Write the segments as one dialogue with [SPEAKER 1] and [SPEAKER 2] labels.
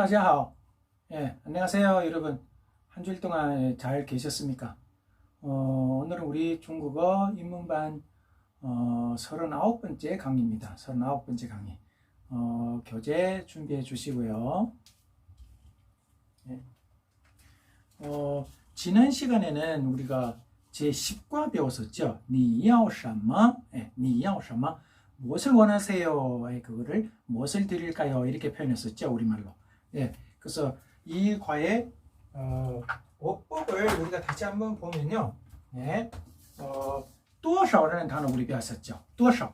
[SPEAKER 1] 大家好. 예, 안녕하세요, 여러분. 한 주일 동안 잘 계셨습니까? 어, 오늘은 우리 중국어 입문반 어, 39번째 강의입니다. 39번째 강의. 어, 교재 준비해 주시고요. 예. 어, 지난 시간에는 우리가 제10과 배웠었죠. 你要什么? 예, 你要什么? 무엇을 원하세요? 의 그거를 무엇을 드릴까요? 이렇게 표현했었죠. 우리말로. 예, 그래서 이 과의 어, 어법을 우리가 다시 한번 보면요. 예, 어, 또셔라는 단어 우리 배웠었죠. 또셔.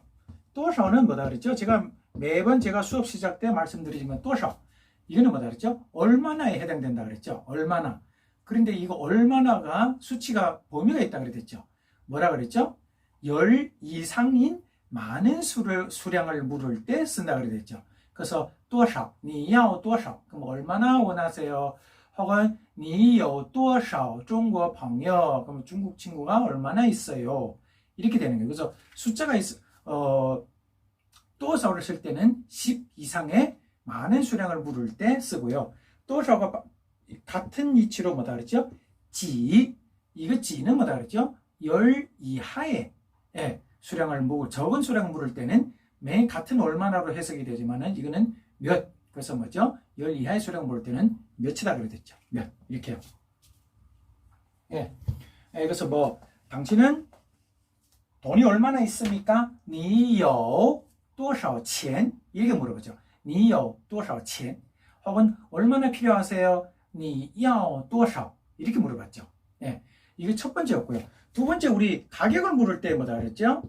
[SPEAKER 1] 또셔는 뭐다 그랬죠? 제가 매번 제가 수업 시작 때 말씀드리지만 또셔. 이거는 뭐다 그랬죠? 얼마나에 해당된다 그랬죠? 얼마나. 그런데 이거 얼마나가 수치가 범위가 있다 그랬죠? 뭐라 그랬죠? 열 이상인 많은 수를, 수량을 물을 때 쓴다 그랬죠. 그래서 多少,你要多少? 그럼 얼마나 원하세요? 혹은 你有多少中国朋友? 그럼 중국 친구가 얼마나 있어요? 이렇게 되는 거예요. 그래서 숫자가 있, 어, 多少를 쓸 때는 10 이상의 많은 수량을 물을 때 쓰고요. 多少가 같은 위치로 뭐다 그랬죠? 지 이거 지는 뭐다 그랬죠? 열 이하의 예, 수량을 물 적은 수량을 물을 때는 맨 같은 얼마나로 해석이 되지만은 이거는 몇 그래서 뭐죠? 열 이하의 수량을 물을 때는 몇이다 그랬죠? 몇 이렇게요. 예. 예, 그래서 뭐 당신은 돈이 얼마나 있습니까? 你有多少钱? 이렇게 물어보죠. 你有多少钱? 혹은 얼마나 필요하세요? 你要多少? 이렇게 물어봤죠. 예. 이게 첫 번째였고요. 두 번째 우리 가격을 물을 때 뭐다 그랬죠?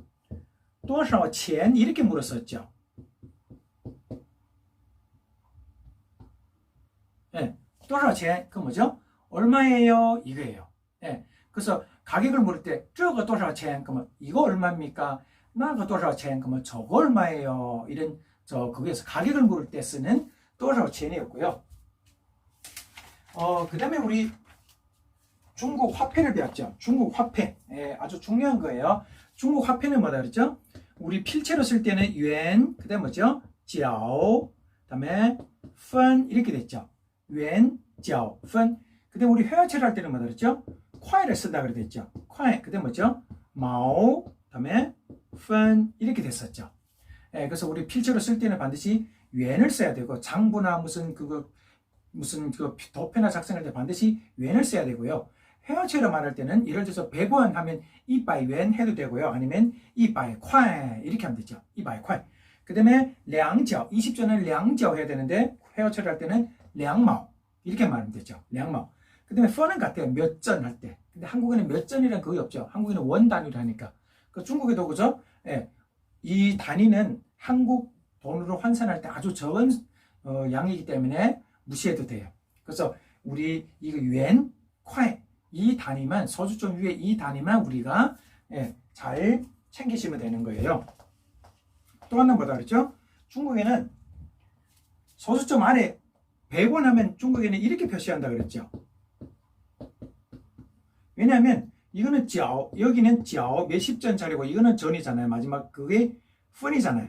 [SPEAKER 1] 多少钱 이렇게 물었었죠. 예, 도시라체 그 뭐죠? 얼마예요? 이거예요. 예, 그래서 가격을 물을 때 저거 도시라체 그러면 뭐, 이거 얼마입니까? 나가 도시라체 그러면 뭐, 저거 얼마예요? 이런 저 거기에서 가격을 물을 때 쓰는 도시라체이었고요. 어, 그 다음에 우리 중국 화폐를 배웠죠. 중국 화폐. 예, 아주 중요한 거예요. 중국 화폐는 뭐다 그랬죠? 우리 필체로 쓸 때는 유엔, 그 다음에 뭐죠? 지아오, 그 다음에 펀 이렇게 됐죠. 왼脚分 그때 우리 회화체를 할 때는 뭐 그랬죠? 콰이를 쓴다 그랬죠. 콰이. 그때 뭐죠? 마오 다음에 펀 이렇게 됐었죠. 예, 그래서 우리 필체로 쓸 때는 반드시 왼을 써야 되고 장부나 무슨 그거 무슨 그 도표나 작성할 때 반드시 왼을 써야 되고요. 회화체로 말할 때는 예를 들어서 100원 하면 이바이 왼 해도 되고요. 아니면 이바이 콰이 이렇게 하면 되죠. 이바이 콰이. 그 다음에 량저 20조는 량저 해야 되는데 회화체를 할 때는 2毛 이렇게 말하면 되죠. 2毛. 그 다음에 펀은 같아요. 몇 전 할 때. 근데 한국에는 몇 전이란 거의 없죠. 한국에는 원 단위로 하니까. 그 중국에도 그죠? 예. 이 단위는 한국 돈으로 환산할 때 아주 적은 어, 양이기 때문에 무시해도 돼요. 그래서 우리 이거 유엔, 콰이 이 단위만 소주점 위에 이 단위만 우리가 예, 잘 챙기시면 되는 거예요. 또 하나 뭐다 그랬죠? 중국에는 소주점 안에 100원 하면 중국에는 이렇게 표시한다 그랬죠. 왜냐하면 이거는 지아오, 여기는 지아오 몇십 전짜리고 이거는 전이잖아요. 마지막 그게 펀이잖아요.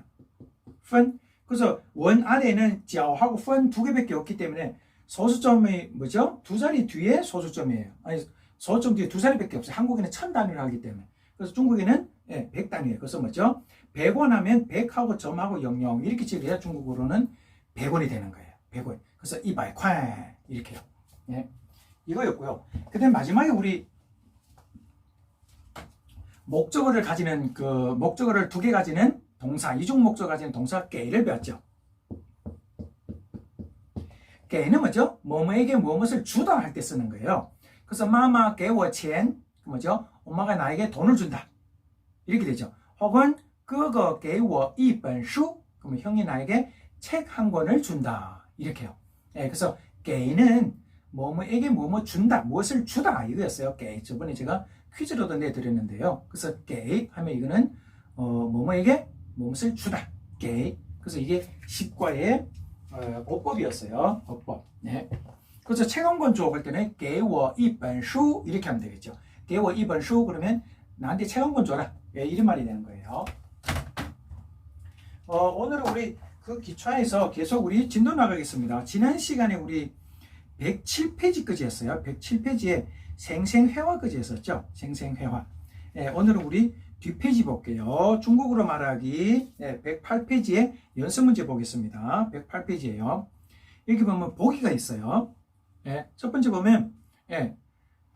[SPEAKER 1] 펀. 그래서 원 아래에는 지아오하고 펀 두 개밖에 없기 때문에 소수점이 뭐죠? 두 자리 뒤에 소수점이에요. 아니 소수점 뒤에 두 자리밖에 없어요. 한국에는 천 단위로 하기 때문에. 그래서 중국에는 예, 백 단위예요. 그래서 뭐죠? 백 원하면 백하고 점하고 00 이렇게 치게 중국으로는 백 원이 되는 거예요. 100원. 그래서 이발 콸 이렇게요. 예. 이거였고요. 그다음 마지막에 우리 목적어를 가지는 그 목적어를 두 개 가지는 동사 이중 목적어 가지는 동사 게를 배웠죠. 게는 뭐죠? 뭐뭐에게 무엇을 주다 할 때 쓰는 거예요. 그래서 마마 게워 첸 그 뭐죠? 엄마가 나에게 돈을 준다. 이렇게 되죠. 혹은 그거 게워 이本书 그러면 형이 나에게 책 한 권을 준다. 이렇게요. 예, 그래서 게이는 뭐뭐에게 뭐뭐 준다, 무엇을 주다 이거였어요. 게이. 저번에 제가 퀴즈로도 내드렸는데요. 그래서 게이 하면 이거는 어, 뭐뭐에게 무엇을 주다. 게이. 그래서 이게 10과의 어, 어법이었어요. 어법. 네. 그래서 책 한 권 주고 할 때는 개워 이번수 이렇게 하면 되겠죠. 개워 이번수 그러면 나한테 책 한 권 줘라. 예, 이런 말이 되는 거예요. 어, 오늘은 우리 그 기초에서 계속 우리 진도 나가겠습니다. 지난 시간에 우리 107페이지까지 했어요. 107페이지에 생생회화까지 했었죠. 생생회화. 예, 오늘은 우리 뒷페이지 볼게요. 중국어로 말하기 예, 108페이지에 연습 문제 보겠습니다. 108페이지예요. 여기 보면 보기가 있어요. 예, 첫 번째 보면 예,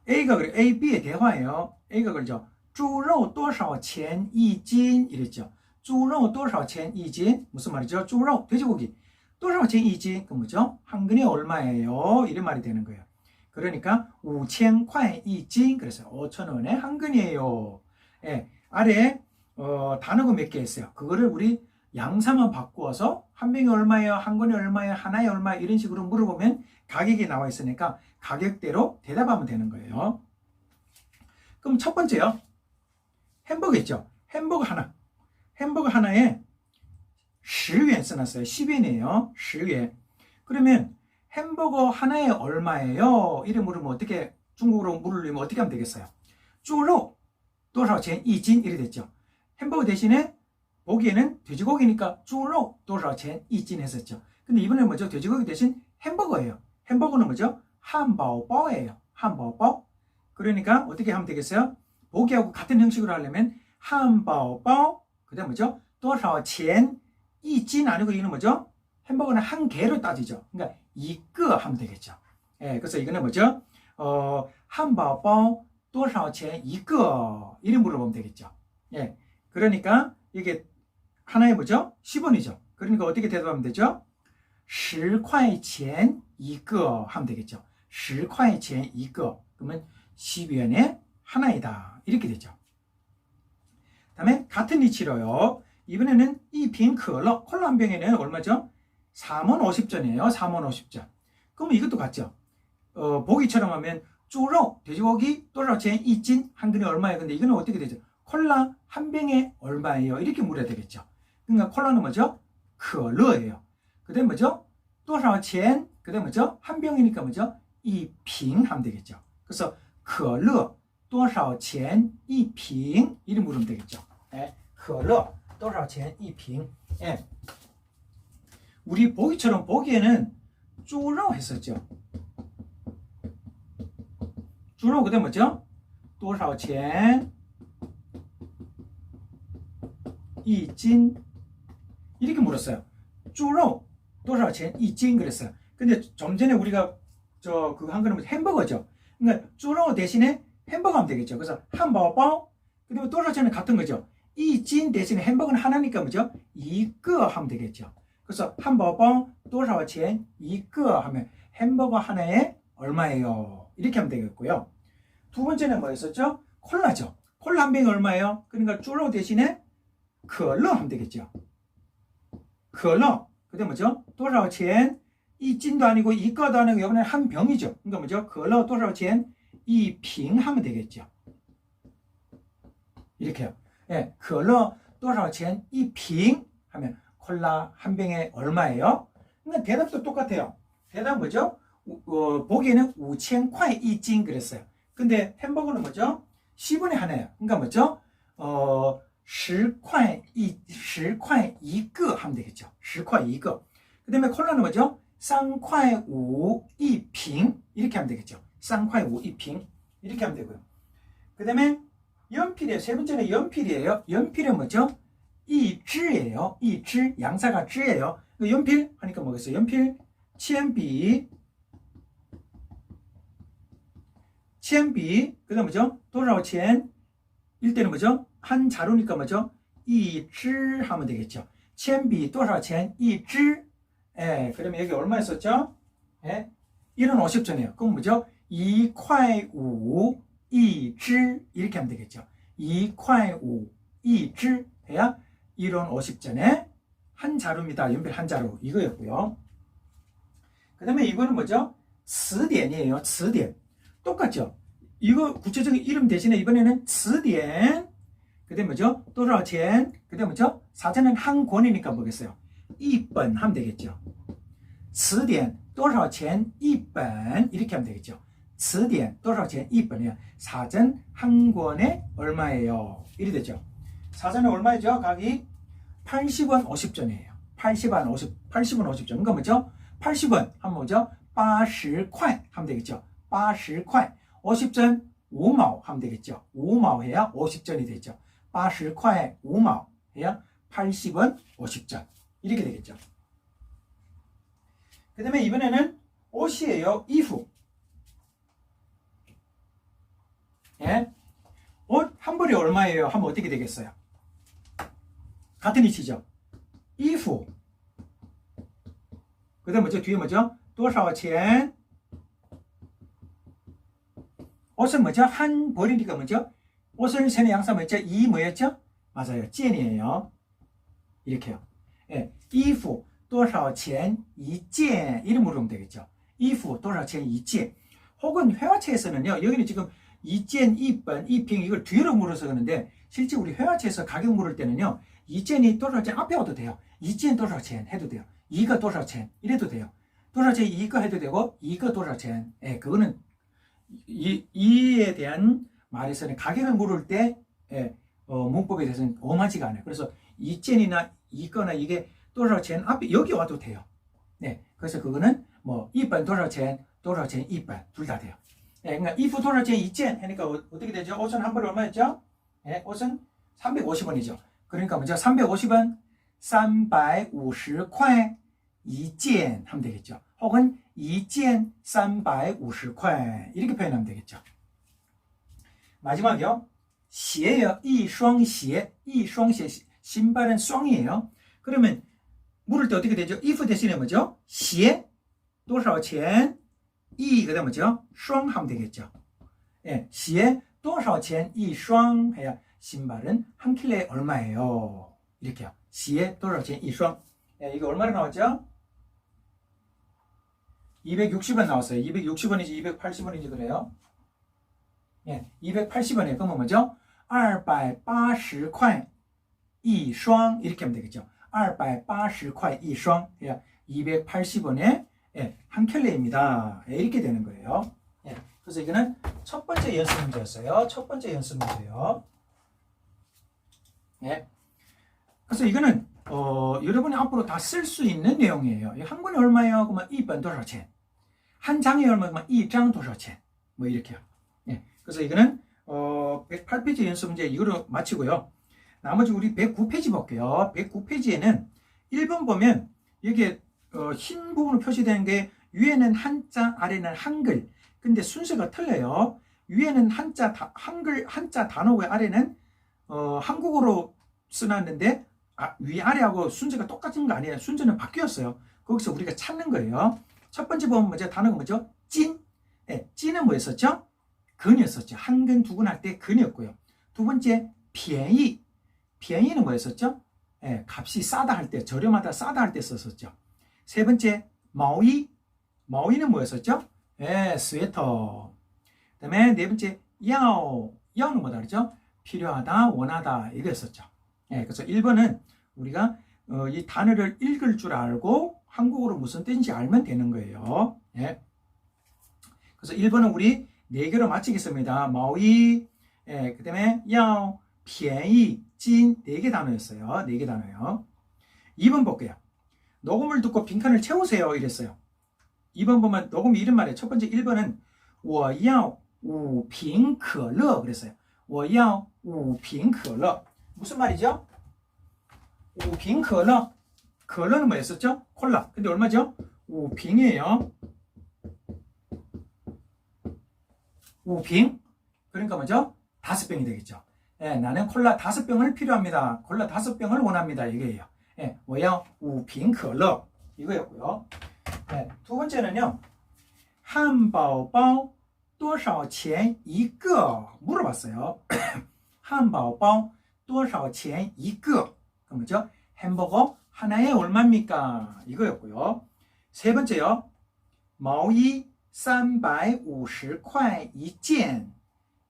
[SPEAKER 1] A가 그래 A, B의 대화예요. A가 그러죠. 猪肉多少钱一斤 이랬죠. 猪肉多少钱一斤 무슨 말이죠? 猪肉 돼지고기 多少钱一斤그 뭐죠? 한 근에 얼마예요? 이런 말이 되는 거예요. 그러니까 5,000块 一斤 그래서 5,000원에 한 근이에요. 예, 아래 어, 단어가 몇 개 있어요. 그거를 우리 양사만 바꾸어서 한 병이 얼마예요? 한 근이 얼마예요? 하나에 얼마 이런 식으로 물어보면 가격이 나와 있으니까 가격대로 대답하면 되는 거예요. 그럼 첫 번째요. 햄버거 있죠? 햄버거 하나. 햄버거 하나에 10엔 써놨어요. 10엔이에요. 10엔. 그러면 햄버거 하나에 얼마예요? 이래 물으면 어떻게 중국어로 물으려면 어떻게 하면 되겠어요? 猪肉 多少钱 이진 이래 됐죠. 햄버거 대신에 보기에는 돼지고기니까 猪肉 多少钱 이진 했었죠. 근데 이번에 뭐죠? 돼지고기 대신 햄버거예요. 햄버거는 뭐죠? 한바오바오예요. 한바오바오. 그러니까 어떻게 하면 되겠어요? 보기하고 같은 형식으로 하려면 한바오바오 그다음 뭐죠? 多少钱 이진 아니고 이거는 뭐죠? 햄버거는 한 개로 따지죠. 그러니까 이거 하면 되겠죠. 예, 그래서 이거는 뭐죠? 어, 한바오바오 多少钱 이거 이름 물어보면 되겠죠. 예, 그러니까 이게 하나에 뭐죠? 10원이죠. 그러니까 어떻게 대답하면 되죠? 10块钱一个 하면 되겠죠. 10块钱一个 그러면 10元에 하나이다. 이렇게 되죠. 다음에 같은 위치로요. 이번에는 이 빈 컬러, 컬러 한 병에는 얼마죠? 3원 50전이에요. 3원 50전. 그러면 이것도 같죠? 어, 보기처럼 하면 쭈로 돼지고기 또라제 이찐 한 근에 얼마예요? 근데 이거는 어떻게 되죠? 콜라 한 병에 얼마예요? 이렇게 물어야 되겠죠. 그러니까 콜라는 뭐죠? 컬러예요. 그다음 뭐죠? 또라첸 그다음 뭐죠? 한 병이니까 뭐죠? 이핑 하면 되겠죠. 그래서 컬러 多少钱一瓶 이름 물으면 되겠죠. 예, 可乐多少钱一瓶 예. 우리 보기처럼 보기에는 猪肉 했었죠. 猪肉 그다음 뭐죠? 多少钱一斤 이렇게 물었어요. 猪肉多少钱一斤 그랬어요. 근데 좀 전에 우리가 저 그 한 그릇 햄버거죠. 그러니까 猪肉 대신에 햄버거 하면 되겠죠. 그래서 햄버거, 그다음에 도라자는 같은 거죠. 이 진 대신에 햄버거는 하나니까 뭐죠? 이거 하면 되겠죠. 그래서 햄버거, 도라와첸, 이거 하면 햄버거 하나에 얼마예요? 이렇게 하면 되겠고요. 두 번째는 뭐였었죠? 콜라죠. 콜라 한 병이 얼마예요? 그러니까 쫄로 대신에 컬러 하면 되겠죠. 컬러. 그 다음에 뭐죠? 도라와첸, 이 찐도 아니고 이거도 아니고 이번에한 병이죠. 그러니까 뭐죠? 컬러 도라와첸, 이빙 하면 되겠죠. 이렇게요. 예, 可乐多少钱 이빙 하면 콜라 한 병에 얼마예요? 그러니까 대답도 똑같아요. 대답 뭐죠? 어, 보기에는 5,000块 이진 그랬어요. 근데 햄버거는 뭐죠? 10원에 하나예요. 그러니까 뭐죠? 어, 10块 이 10块 이거 하면 되겠죠. 10块 이거. 그다음에 콜라는 뭐죠? 3块 5 이瓶이렇게 하면 되겠죠. 3块 5 이瓶이렇게 하면 되고요. 그다음에 연필이에요. 세 번째는 연필이에요. 연필은 뭐죠? 이지예요. 이지 양사가 지예요. 그 연필 하니까 뭐겠어요? 연필 铅笔 铅笔 그다음 뭐죠? 多少钱 일때는 뭐죠? 한 자루니까 뭐죠? 一支 하면 되겠죠. 铅笔多少钱一支 예, 그러면 여기 얼마 있었죠? 예? 1은 50전이에요. 그럼 뭐죠? 2块 5 一支 이렇게 하면 되겠죠. 2块 5 一支 해야 1원 50전에 한 자루입니다. 연필 한 자루 이거였고요. 그 다음에 이거는 뭐죠? 词典이에요. 词典 똑같죠? 이거 구체적인 이름 대신에 이번에는 词典 그다음 뭐죠? 多少钱 그다음 뭐죠? 사전은 한 권이니까 뭐겠어요? 一本 하면 되겠죠. 词典多少钱一本 이렇게 하면 되겠죠. 词典多少钱一本이야 사전 한 권에 얼마예요? 이리 되죠. 사전에 얼마죠? 가격이 80원 50전이에요. 80원 50, 80원 50전. 그러니까 뭐죠? 80원 하면 뭐죠? 80块 하면 되겠죠. 80块. 50전 5마 하면 되겠죠. 5마 해야 50전이 되죠. 80块 5마 해야 80원 50전. 이렇게 되겠죠. 그 다음에 이번에는 옷이에요. 이후. 예? 옷 한 벌이 얼마예요? 하면 어떻게 되겠어요? 같은 이치죠. 이후. 그 다음 뭐죠? 뒤에 뭐죠? 多少钱? 옷은 뭐죠? 한 벌이니까 뭐죠? 옷을 세는 양사 뭐였죠? 이 뭐였죠? 맞아요. 件이에요. 이렇게요. 예. 衣服多少钱一件? 이름 물으면 되겠죠. 衣服多少钱一件? 혹은 회화체에서는요. 여기는 지금 이젠, 이반, 이핑 이걸 뒤로 물어서 그러는데 실제 우리 회화체에서 가격 물을 때는요. 이젠이 도라첸 앞에 와도 돼요. 이젠 도라첸 해도 돼요. 이가 도라첸 이래도 돼요. 도라첸 이거 해도 되고 이거 도라첸 예, 그거는 이, 이에 대한 말에서는 가격을 물을 때 예, 어, 문법에 대해서는 엄하지가 않아요. 그래서 이젠이나 이거나 이게 도라첸 앞에 여기 와도 돼요. 네, 그래서 그거는 뭐 이반 도라첸 도라첸 이반 둘 다 돼요. 예, 그러니까 if 多少钱 2件 하니까 어, 어떻게 되죠? 옷은 한 벌에 얼마였죠? 예, 옷은 350원이죠. 그러니까 먼저 350원 350块 2件 하면 되겠죠. 혹은 2件 350块 이렇게 표현하면 되겠죠. 마지막이요. 鞋예요. 一双鞋, 一双鞋 신발은 쌍이에요. 그러면 물을 때 어떻게 되죠? if 대신에 뭐죠? 鞋 多少钱? 이 그다음 뭐죠? 双 하면 되겠죠. 예, 鞋多少钱一双 해야 신발은 한 킬로에 얼마예요? 이렇게요. 鞋多少钱一双? 예, 이거 얼마나 나왔죠? 260원 나왔어요. 260원인지 280원인지 그래요. 예, 280원에 그러면 뭐죠? 280块 一双 이렇게 하면 되겠죠. 280块 一双 예, 280원에 예, 한 켤레입니다. 예, 이렇게 되는 거예요. 예, 그래서 이거는 첫 번째 연습 문제였어요. 첫 번째 연습 문제요. 예. 그래서 이거는 어, 여러분이 앞으로 다 쓸 수 있는 내용이에요. 이한 권이 얼마예요? 그러면 1번 多少钱? 한 장이 얼마면 1장 多少钱? 뭐 이렇게요. 예. 그래서 이거는 어, 108페이지 연습 문제 이거로 마치고요. 나머지 우리 109페이지 볼게요. 109페이지에는 1번 보면 여기에 어, 흰 부분으로 표시된 게 위에는 한자, 아래는 한글. 근데 순서가 틀려요. 위에는 한자, 다, 한글, 한자 단어고 아래는 어, 한국어로 써놨는데 아, 위아래하고 순서가 똑같은 거 아니에요. 순서는 바뀌었어요. 거기서 우리가 찾는 거예요. 첫 번째 보면 먼저 단어가 뭐죠? 찐. 네, 찐은 뭐였었죠? 근이었었죠. 한 근, 두 근 할 때 근이었고요. 두 번째, 비행이. 비행이는 뭐였었죠? 네, 예, 값이 싸다 할 때, 저렴하다 싸다 할 때 썼었죠. 세 번째, 마오이. 마오이는 뭐였었죠? 예, 스웨터. 그 다음에 네 번째, 야오. 야오는 뭐다 그러죠? 필요하다, 원하다, 이거였었죠. 예, 그래서 1번은 우리가 어, 이 단어를 읽을 줄 알고 한국어로 무슨 뜻인지 알면 되는 거예요. 예. 그래서 1번은 우리 네 개로 마치겠습니다. 마오이, 예, 그 다음에 야오, 便宜, 찐, 네개 단어였어요. 네개 단어요. 2번 볼게요. 녹음을 듣고 빈칸을 채우세요. 이랬어요. 2번 보면 녹음 이름 말이에요. 첫 번째 1번은 我要五瓶可乐 그랬어요. 我要五瓶可乐 무슨 말이죠? 五瓶可乐 可乐는 뭐였었죠? 콜라. 근데 얼마죠? 5瓶이에요. 5瓶 그러니까 뭐죠? 다섯 병이 되겠죠. 예, 나는 콜라 다섯 병을 필요합니다. 콜라 다섯 병을 원합니다. 이게예요. 예, 我要五瓶可乐 이거였고요. 예, 두 번째는요. 汉堡包多少钱一个 물어봤어요. 汉堡包多少钱一个 그 뭐죠? 햄버거 하나에 얼마입니까? 이거였고요. 세 번째요. 毛衣三百五十块一件.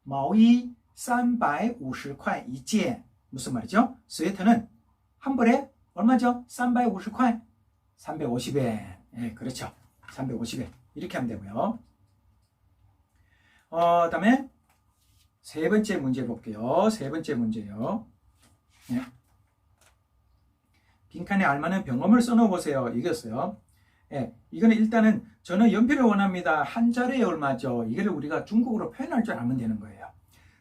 [SPEAKER 1] 毛衣三百五十块一件. 무슨 말이죠? 스웨터는 한 벌에 얼마죠? 350块? 350엔. 예, 그렇죠. 350엔. 이렇게 하면 되고요. 어, 다음에 세 번째 문제 볼게요. 세 번째 문제요. 예. 빈칸에 알맞는 병음을 써놓어 보세요. 이겼어요. 예, 이거는 일단은 저는 연필을 원합니다. 한 자리에 얼마죠? 이거를 우리가 중국어로 표현할 줄 알면 되는 거예요.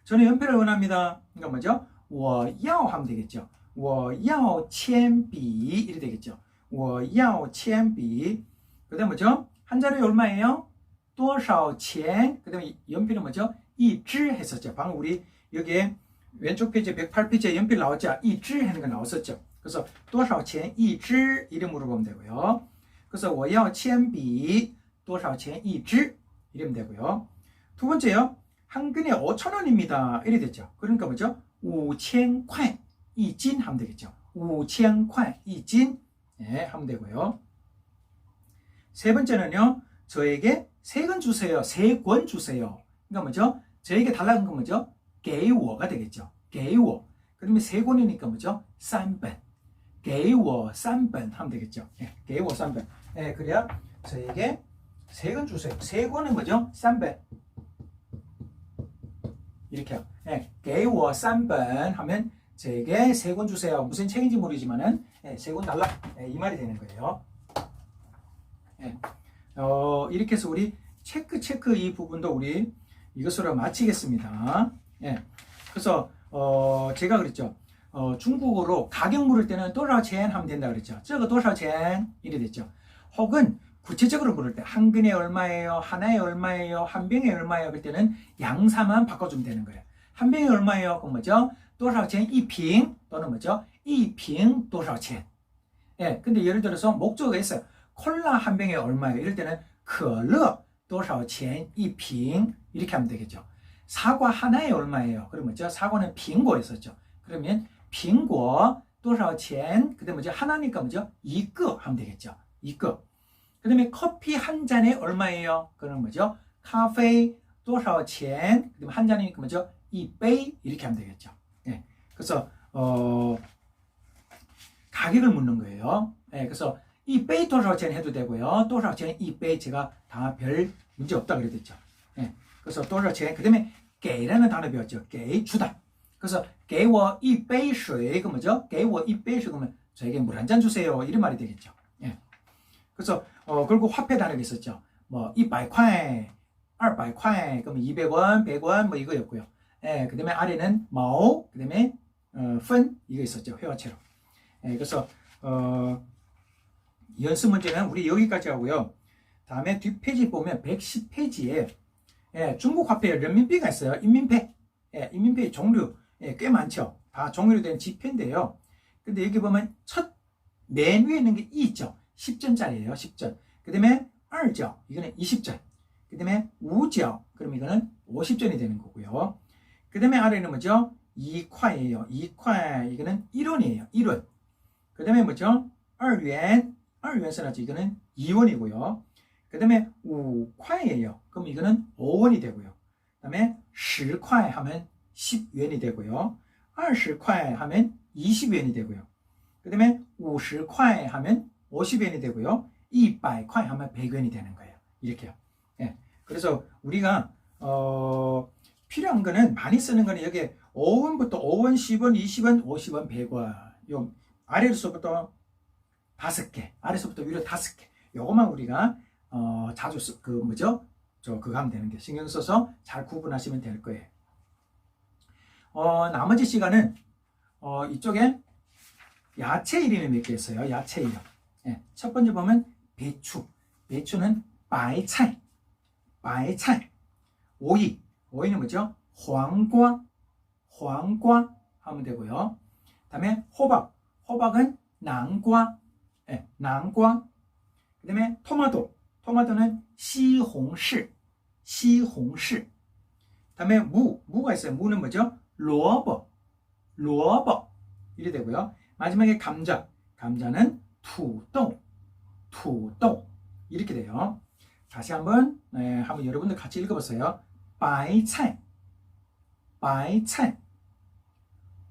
[SPEAKER 1] 저는 연필을 원합니다. 그러니까 뭐죠? 워야오 하면 되겠죠. 我要铅笔 이래 되겠죠. 我要铅笔. 그다음 뭐죠? 한 자리에 얼마예요? 多少钱? 그다음에 연필은 뭐죠? 一支 했었죠. 방금 우리 여기에 왼쪽 페이지 108페이지에 연필 나왔죠. 一支 하는 거 나왔었죠. 그래서 多少钱一支 이름 물어보면 되고요. 그래서 我要铅笔多少钱一支 이러면 되고요. 두 번째요. 한 근에 5천 원입니다. 이래 됐죠. 그러니까 뭐죠? 5千块 이진 하면 되겠죠. 5千块 이진 예, 하면 되고요. 세 번째는요. 저에게 세 권 주세요. 세 권 주세요. 그러니까 뭐죠? 저에게 달라는 건 뭐죠? 给我가 되겠죠. 给我. 그러면 세 권이니까 뭐죠? 3번. 给我 3번 하면 되겠죠. 예, 给我 3번. 예, 그래야 저에게 세 권 주세요. 세 권은 뭐죠? 3번. 이렇게요. 예, 给我 3번 하면 제게 세 권 주세요. 무슨 책인지 모르지만은 예, 세권 달라 예, 이 말이 되는 거예요. 예. 어, 이렇게 해서 우리 체크 체크 이 부분도 우리 이것으로 마치겠습니다. 예. 그래서 어, 제가 그랬죠. 어, 중국어로 가격 물을 때는 또라 젠 하면 된다 그랬죠. 저거 도라젠 이래 됐죠. 혹은 구체적으로 물을 때 한 근에 얼마예요? 하나에 얼마예요? 한 병에 얼마예요? 그때는 양사만 바꿔주면 되는 거예요. 한 병에 얼마예요? 그건 뭐죠? 多少钱一瓶 또는 뭐죠? 一瓶多少钱 예, 근데 예를 들어서 목적어가 있어요. 콜라 한 병에 얼마예요? 이럴 때는 可乐多少钱一瓶 이렇게 하면 되겠죠. 사과 하나에 얼마예요? 그럼 뭐죠? 사과는 빙고였었죠. 그러면 빙고 多少钱? 그다음 뭐죠? 하나니까 뭐죠? 一个 하면 되겠죠. 一个. 그다음에 커피 한 잔에 얼마예요? 그럼 뭐죠? 카페 多少钱? 그다음 한 잔이니까 뭐죠? 一杯 이렇게 하면 되겠죠. 그래서 어, 가격을 묻는 거예요. 예, 그래서 이 빼이 토라첸 해도 되고요. 토라첸 이 빼이 제가 다 별 문제 없다 그랬죠. 예, 그래서 토라첸 그다음에 게라는 단어 배웠죠. 게 주다. 그래서 게워 이 빼이 쇠 그 뭐죠? 게워 이 빼이 쇠 그러면 저에게 물 한 잔 주세요. 이런 말이 되겠죠. 예. 그래서 어 그리고 화폐 단어가 있었죠. 뭐 이바이콰이, 200원, 100원 뭐 이거였고요. 예, 그다음에 아래는 마오, 그다음에 어, 펀 이거 있었죠. 회화체로. 예, 그래서 어, 연습 문제는 우리 여기까지 하고요. 다음에 뒷페이지 보면 110페이지에 예, 중국 화폐人民币가 있어요. 인민폐. 예, 인민폐 종류 예, 꽤 많죠. 다 종류로 된 지폐인데요. 근데 여기 보면 첫 맨 위에 있는 게 이 있죠. 10전짜리예요. 10전. 그 다음에 2죠. 이거는 20전. 그 다음에 5죠. 그럼 이거는 50전이 되는 거고요. 그 다음에 아래는 뭐죠? 2块예요. 2块 이거는 1원이에요. 1원. 그 다음에 뭐죠? 2元. 2元 써놨죠. 이거는 2원이고요. 그 다음에 5块예요. 그럼 이거는 5원이 되고요. 그 다음에 10块 하면 10元이 되고요. 20块 하면 20元이 되고요. 그 다음에 50块 하면 50元이 되고요. 200块 하면 100元이 되는 거예요. 이렇게요. 예. 그래서 우리가 어, 필요한 거는 많이 쓰는 거는 여기 5원부터 5원, 10원, 20원, 50원, 100원. 요 아래로서부터 다섯 개, 아래서부터 위로 다섯 개. 요것만 우리가 어, 자주 쓰, 그 뭐죠? 저 그거 하면 되는 게 신경 써서 잘 구분하시면 될 거예요. 어, 나머지 시간은 어, 이쪽에 야채 이름이 몇 개 있어요. 야채 이름. 예, 첫 번째 보면 배추. 배추는 바이차이. 바이차이. 오이. 오이는 뭐죠? 황과. 황과 하면 되고요. 다음에 호박. 호박은 난과. 예, 난과. 그다음에 토마토. 토마토는 시홍시. 시홍시. 다음에 무. 무가 있어요. 무는 뭐죠? 로버. 로버. 이래 되고요. 마지막에 감자. 감자는 투동. 투동. 이렇게 돼요. 다시 한번 네, 한번 여러분들 같이 읽어보세요. 白菜,白菜,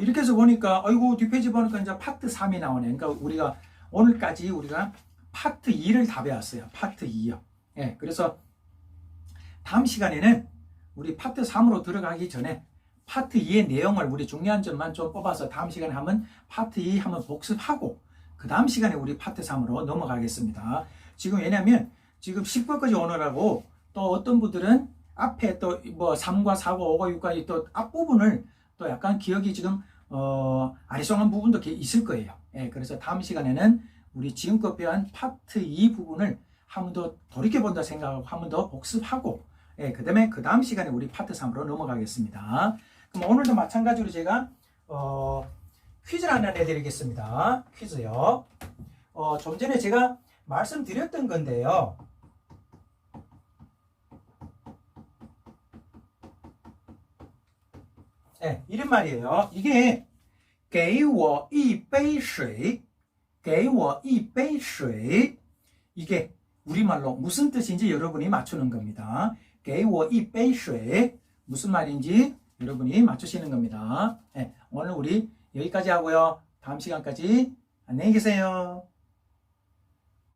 [SPEAKER 1] 이렇게 해서 보니까 아이고 뒷페이지 보니까 이제 파트 3이 나오네. 그러니까 우리가 오늘까지 우리가 파트 2를 다 배웠어요. 파트 2요. 예, 그래서 다음 시간에는 우리 파트 3으로 들어가기 전에 파트 2의 내용을 우리 중요한 점만 좀 뽑아서 다음 시간에 한번 파트 2 한번 복습하고 그 다음 시간에 우리 파트 3으로 넘어가겠습니다. 지금 왜냐면 지금 10번까지 오느라고 또 어떤 분들은 앞에 또 뭐 3과 4과 5과 6까지 또 앞부분을 또 약간 기억이 지금 어 아리송한 부분도 있을 거예요. 예, 그래서 다음 시간에는 우리 지금껏 배운 파트 2 부분을 한 번 더 돌이켜본다 생각하고 한 번 더 복습하고 예, 그 다음에 그 다음 시간에 우리 파트 3으로 넘어가겠습니다. 그럼 오늘도 마찬가지로 제가 어, 퀴즈를 하나 내드리겠습니다. 퀴즈요. 어, 좀 전에 제가 말씀드렸던 건데요. 예, 이런 말이에요. 이게 给我一杯水,给我一杯水. 이게 우리말로 무슨 뜻인지 여러분이 맞추는 겁니다. 给我一杯水 무슨 말인지 여러분이 맞추시는 겁니다. 예, 오늘 우리 여기까지 하고요. 다음 시간까지 안녕히 계세요.